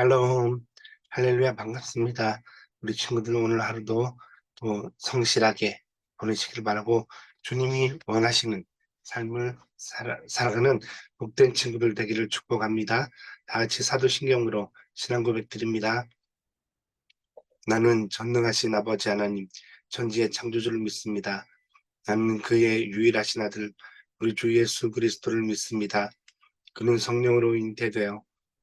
샬롬, 할렐루야 반갑습니다. 우리 친구들 오늘 하루도 또 성실하게 보내시길 바라고 주님이 원하시는 삶을 살아, 살아가는 복된 친구들 되기를 축복합니다. 다 같이 사도신경으로 신앙 고백 드립니다. 나는 전능하신 아버지 하나님, 천지의 창조주를 믿습니다. 나는 그의 유일하신 아들, 우리 주 예수 그리스도를 믿습니다. 그는 성령으로 잉태되어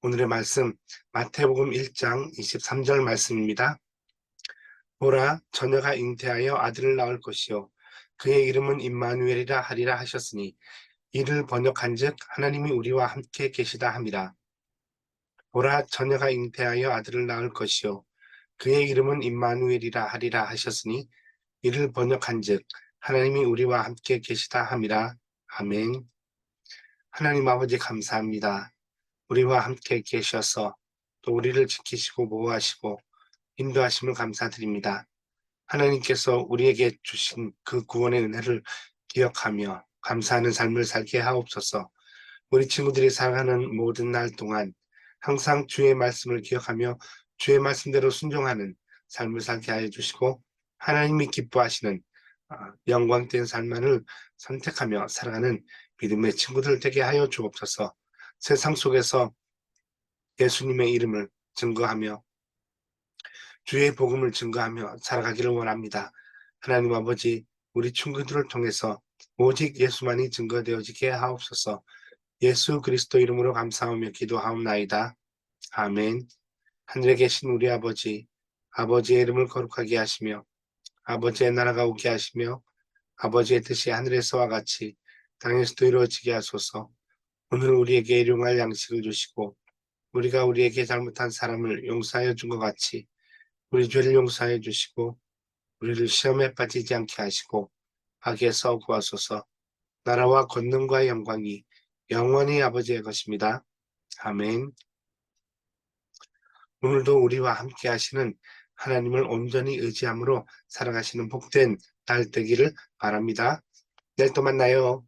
오늘의 말씀 마태복음 1장 23절 말씀입니다. 보라 처녀가 잉태하여 아들을 낳을 것이요 그의 이름은 임마누엘이라 하리라 하셨으니 이를 번역한즉 하나님이 우리와 함께 계시다 함이라. 보라 처녀가 잉태하여 아들을 낳을 것이요 그의 이름은 임마누엘이라 하리라 하셨으니 이를 번역한즉 하나님이 우리와 함께 계시다 함이라. 아멘. 하나님 아버지 감사합니다. 우리와 함께 계셔서 또 우리를 지키시고 보호하시고 인도하심을 감사드립니다. 하나님께서 우리에게 주신 그 구원의 은혜를 기억하며 감사하는 삶을 살게 하옵소서. 우리 친구들이 살아가는 모든 날 동안 항상 주의 말씀을 기억하며 주의 말씀대로 순종하는 삶을 살게 하여 주시고 하나님이 기뻐하시는 아, 영광된 삶만을 선택하며 살아가는 믿음의 친구들 되게 하여 주옵소서. 세상 속에서 예수님의 이름을 증거하며 주의 복음을 증거하며 살아가기를 원합니다. 하나님 아버지 우리 친구들을 통해서 오직 예수만이 증거되어지게 하옵소서 예수 그리스도 이름으로 감사하며 기도하옵나이다. 아멘 하늘에 계신 우리 아버지 아버지의 이름을 거룩하게 하시며 아버지의 나라가 오게 하시며 아버지의 뜻이 하늘에서와 같이 땅에서도 이루어지게 하소서 오늘 우리에게 일용할 양식을 주시고 우리가 우리에게 잘못한 사람을 용서하여 준 것 같이 우리 죄를 용서하여 주시고 우리를 시험에 빠지지 않게 하시고 악에서 구하소서 나라와 권능과 영광이 영원히 아버지의 것입니다. 아멘 오늘도 우리와 함께 하시는 하나님을 온전히 의지함으로 살아가시는 복된 날 되기를 바랍니다. 내일 또 만나요.